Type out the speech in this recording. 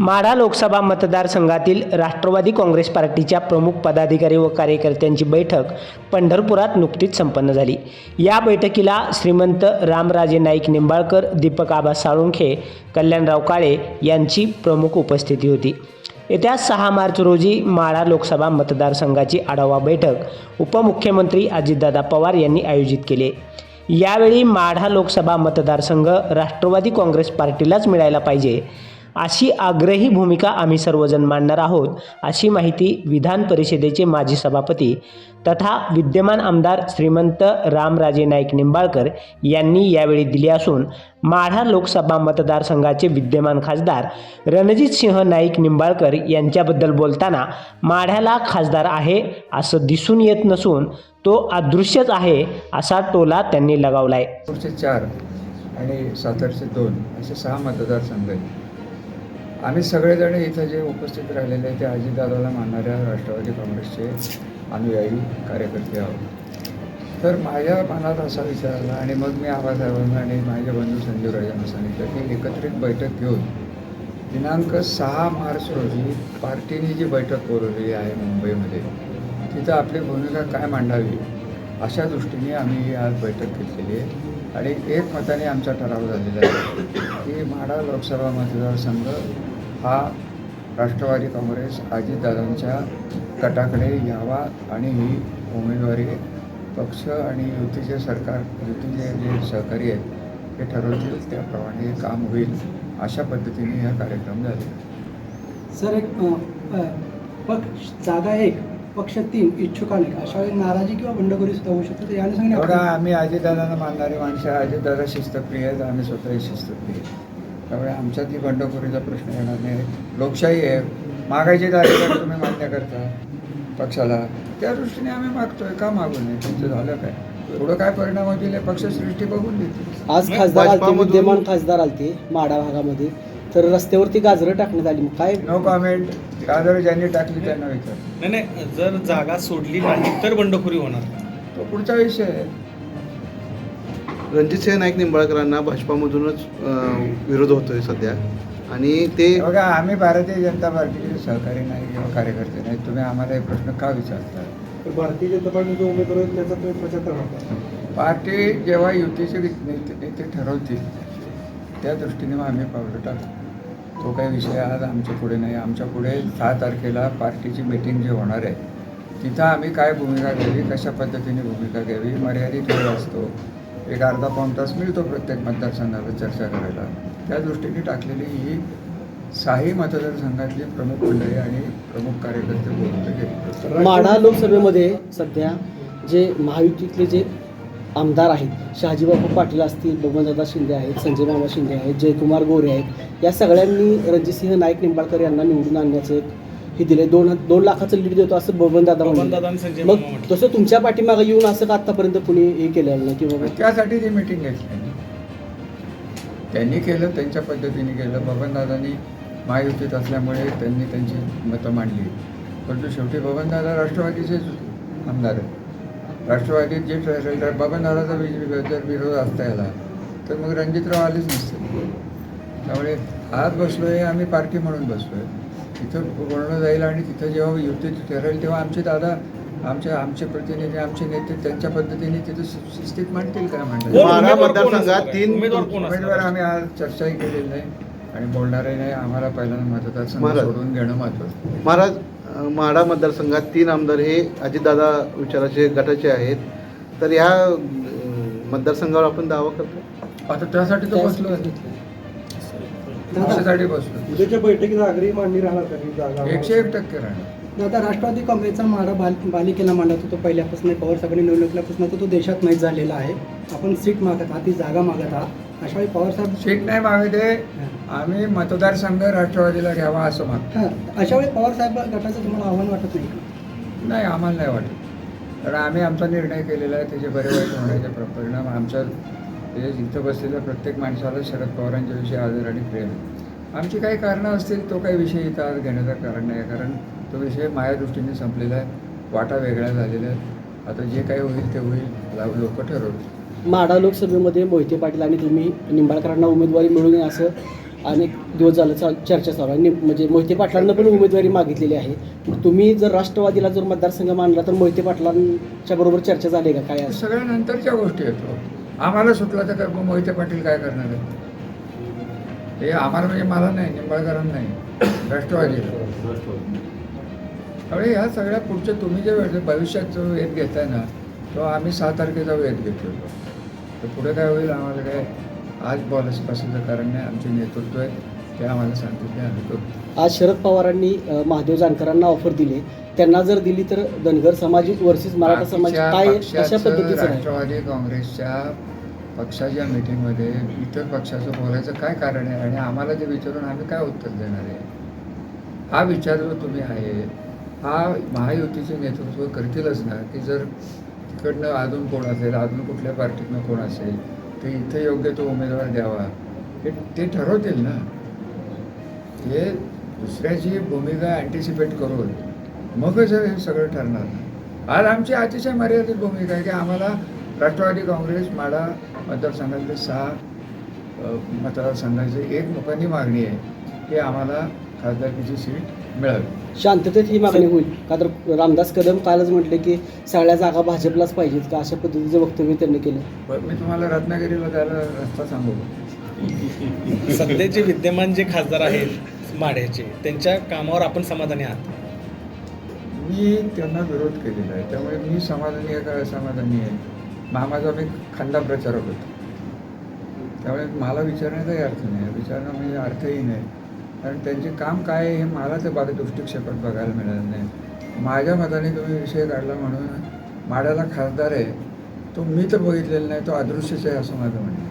माढा लोकसभा मतदारसंघातील राष्ट्रवादी काँग्रेस पार्टीच्या प्रमुख पदाधिकारी व कार्यकर्त्यांची बैठक पंढरपुरात नुकतीच संपन्न झाली. या बैठकीला श्रीमंत रामराजे नाईक निंबाळकर दीपक आबा साळुंखे कल्याणराव काळे यांची प्रमुख उपस्थिती होती. येत्या सहा मार्च रोजी माढा लोकसभा मतदारसंघाची आढावा बैठक उपमुख्यमंत्री अजितदादा पवार यांनी आयोजित केली. यावेळी माढा लोकसभा मतदारसंघ राष्ट्रवादी काँग्रेस पार्टीलाच मिळायला पाहिजे अशी आग्रही भूमिका आम्ही सर्वजण मांडणार आहोत अशी माहिती विधान परिषदेचे माजी सभापती तथा विद्यमान आमदार श्रीमंत रामराजे नाईक निंबाळकर यांनी यावेळी दिली असून माढा लोकसभा मतदारसंघाचे विद्यमान खासदार रणजित सिंह नाईक निंबाळकर यांच्याबद्दल बोलताना माढ्याला खासदार आहे असं दिसून येत नसून तो अदृश्यच आहे असा टोला त्यांनी लगावलाय. चार आणि सातारचे दोन असे सहा मतदारसंघ आहेत. आम्ही सगळेजण इथं जे उपस्थित राहिलेले आहे ते अजितदादाला मानणाऱ्या राष्ट्रवादी काँग्रेसचे अनुयायी कार्यकर्ते आहोत. तर माझ्या मनात असा विचार आला आणि मग मी आबासाहेबांना आणि माझे बंधू संजीव राजांना सांगितलं की एकत्रित बैठक घेऊन दिनांक सहा मार्च रोजी पार्टीने जी बैठक बोलवलेली आहे मुंबईमध्ये तिथं आपली भूमिका काय मांडावी अशा दृष्टीने आम्ही आज बैठक घेतलेली आहे. आणि एक मताने आमचा ठराव झालेला आहे की म्हाडा लोकसभा मतदारसंघ हा राष्ट्रवादी काँग्रेस अजितदादांच्या गटाकडे यावा आणि ही उमेदवारी पक्ष आणि युतीचे सरकार युतीचे जे सहकारी आहेत ते ठरवतील त्याप्रमाणे काम होईल अशा पद्धतीने हा कार्यक्रम झाले सर एक पक्ष जागा एक. पक्ष तीन इच्छुक अशा वेळी नाराजी किंवा बंडखोरी सुद्धा होऊ शकते. तर या अनुषंगाने बघा आपण- आम्ही अजितदादांना मानणारी माणसं. अजितदादा शिस्तप्रिय आहेत आम्ही स्वतःही शिस्तप्रिय त्यामुळे आमच्यात ही बंडखोरीचा प्रश्न येणार नाही. लोकशाही आहे. मागायचे दारे तुम्ही मान्य करता पक्षाला. त्या दृष्टीने आम्ही मागतोय का मागू नये? तुमचं झालं काय? पुढं काय परिणाम होतील हे पक्षसृष्टी बघून देतील. आज खासदार आलते विद्यमान खासदार आलते माडा भागामध्ये. तर रस्त्यावरती गाजरं टाकण्यात आली. मग काय? No comment. गाजर ज्यांनी टाकली त्यांना विचार. नाही नाही जर जागा सोडली नाही तर बंडखोरी होणार. का? तो पुढचा विषय आहे. रणजितसिंह नाईक निंबाळकरांना भाजपामधूनच अं, विरोध होतोय सध्या. आणि ते बघा आम्ही भारतीय जनता पार्टीचे सहकारी नाही किंवा कार्यकर्ते नाही. तुम्ही आम्हाला हे प्रश्न का विचारता? भारतीय जनता पार्टीचे उमेदवार आहेत त्याचा तुम्ही प्रचार करणार पार्टी जेव्हा युतीचे नेते नेते ठरवतील त्या दृष्टीने मग आम्ही पावलं टाकू. तो काही विषय आज आमच्या पुढे नाही. आमच्या पुढे सहा तारखेला पार्टीची मीटिंग जी होणार आहे तिथं आम्ही काय भूमिका घ्यावी कशा पद्धतीने भूमिका घ्यावी मर्यादित वेळ असतो. एक अर्धा पाऊण तास मिळतो प्रत्येक मतदारसंघाला चर्चा करायला. त्या दृष्टीने टाकलेली ही साही मतदारसंघातली प्रमुख मंडळी आणि प्रमुख कार्यकर्ते बोलवले गेले माढा लोकसभेमध्ये सध्या जे महायुतीतले जे आमदार आहेत. शहाजीबाबू पाटील असतील बबनदादा शिंदे आहेत संजय मामा शिंदे आहेत जयकुमार गोरे आहेत. या सगळ्यांनी रणजितसिंह नाईक निंबाळकर यांना निवडून आणण्याचं एक हे दिले दोन दोन लाखाचं लीड देतो असं बबनदादा म्हणले. मग. तसं तुमच्या पाठीमागे येऊन असं का आतापर्यंत कुणी हे केलेलं नाही की बाबा त्यासाठी ती मीटिंग घेतली त्यांनी केलं त्यांच्या पद्धतीने केलं. बबनदादांनी महायुतीत असल्यामुळे त्यांनी त्यांची मतं मांडली. परंतु शेवटी बबनदादा राष्ट्रवादीचेच आमदार आहेत. राष्ट्रवादीत जे ठरेल तर बबनदादाचा वि- जर विरोध असता याला तर मग रणजितराव आलेच नसते त्यामुळे आज बसलो आहे आम्ही पार्टी म्हणून बसलो आहे तिथं बोलणं जाईल आणि तिथं जेव्हा युती ठरेल तेव्हा आमचे दादा आमचे आमचे प्रतिनिधी आमचे नेते त्यांच्या पद्धतीने तिथं शिस्तीत मांडतील काय? तीन उमेदवार असणार? आम्ही आज चर्चाही केलेली नाही आणि बोलणारही नाही आम्हाला पहिल्यांदा मतदारसंघ. सोडून घेणं महत्त्वाचं महाराज माढा मतदारसंघात तीन आमदार हे अजितदादा विचाराचे गटाचे आहेत. तर ह्या मतदारसंघावर आपण दावा करतो आता त्यासाठी तो बसलो त्यासाठी बसलो उद्याच्या बैठकीत आग्रही मांडणी राहणार का जागा एकशे एक टक्के राहणार. आता राष्ट्रवादी काँग्रेसचा माडा बाल बालिकेला मांडत होतो पहिल्यापासून पवार साहेबांनी निवडणुकीपासून तो देशात माहीत झालेला आहे. आपण सीट मागत आहात ती जागा मागत आहात. अशा वेळी पवार साहेब सीट नाही मागे ते आम्ही मतदारसंघ राष्ट्रवादीला घ्यावा असं मागतो हां. अशा वेळी पवार साहेब गटाचं तुम्हाला आव्हान वाटत नाही का? नाही आम्हाला नाही वाटत. कारण आम्ही आमचा निर्णय केलेला आहे त्याचे बरे वाईट होण्याचे प्र- परिणाम आमच्या ते इथं बसलेल्या प्रत्येक माणसाला शरद पवारांच्या विषयी आदर आणि प्रेम. आहे. आमची काही कारणं असतील तो काही विषय इथं आज घेण्याचं कारण नाही. आहे कारण तो विषय माझ्या दृष्टीने संपलेला आहे. वाटा वेगळ्या झालेल्या आहेत. आता जे काही होईल ते होईल. लोक ठरवतील. माढा लोकसभेमध्ये मोहिते पाटील आणि तुम्ही निंबाळकरांना उमेदवारी मिळू नये असं अनेक दिवस झालं चाल चर्चा चालू आहे. नि- म्हणजे मोहिते पाटलांना पण उमेदवारी मागितलेली आहे. तुम्ही जर राष्ट्रवादीला जर मतदारसंघ मानला तर मोहिते पाटलांच्या बरोबर चर्चा झाली का? काय सगळ्या नंतरच्या गोष्टी येतो हो. आम्हाला सुटला तर मोहिते पाटील काय करणार आहे हे आम्हाला म्हणजे मला नाही निंबाळकरांना नाही. राष्ट्रवादीला. त्यामुळे ह्या सगळ्या पुढच्या तुम्ही जे भविष्यात जो वेध घेताय ना तो आम्ही सहा तारखेचा वेध घेतो तर पुढे काय होईल? आम्हाला काय आज बोलायचं पासूनचं कारण नाही आमचे नेतृत्व आहे ते आम्हाला सांगतील ते आम्ही करू. आज शरद पवारांनी महादेव जानकरांना ऑफर दिली. त्यांना जर दिली तर धनगर समाज वर्सेस मराठा समाज काय कशा पद्धतीचं राष्ट्रवादी काँग्रेसच्या पक्षाच्या मीटिंगमध्ये इतर पक्षाचं बोलायचं काय कारण आहे? आणि आम्हाला ते विचारून आम्ही काय उत्तर देणार आहे? हा विचार जो तुम्ही आहे हा महायुतीचे नेतृत्व करतीलच ना की जर तिकडनं अजून कोण असेल अजून कुठल्या पार्टीतनं कोण असेल तर इथे योग्य तो उमेदवार द्यावा. हे ते ठरवतील ना. ते दुसऱ्याची भूमिका अँटिसिपेट करून मगच हे सगळं ठरणार ना. आज आमची अतिशय मर्यादित भूमिका आहे की आम्हाला राष्ट्रवादी काँग्रेस माडा मतदारसंघातले सहा मतदारसंघाची एक लोकांनी मागणी आहे की आम्हाला खासदारकीची सीट मिळावी शांततेत ही मागणी होईल. का तर रामदास कदम कालच म्हटले की सगळ्या जागा भाजपलाच पाहिजेत का? अशा पद्धतीचं वक्तव्य त्यांनी केलं. पण मी तुम्हाला रत्नागिरीला त्याला रस्ता सांगू सध्याचे विद्यमान जे खासदार आहेत माढ्याचे त्यांच्या कामावर आपण समाधानी आहात? मी त्यांना विरोध केलेला आहे. त्यामुळे मी समाधानी आहे का असमाधानी आहे? मामाचा मी खंदा प्रचारक होतो. त्यामुळे मला विचारण्याचाही अर्थ नाही. विचारणं म्हणजे अर्थही नाही कारण त्यांचे काम काय आहे हे मला ते बाबा दृष्टिक्षेपात बघायला मिळालं नाही. माझ्या मताने तुम्ही विषय काढला म्हणून माड्याला खासदार आहे. तो मी तर बघितलेला नाही तो अदृश्यच आहे असं माझं म्हणणं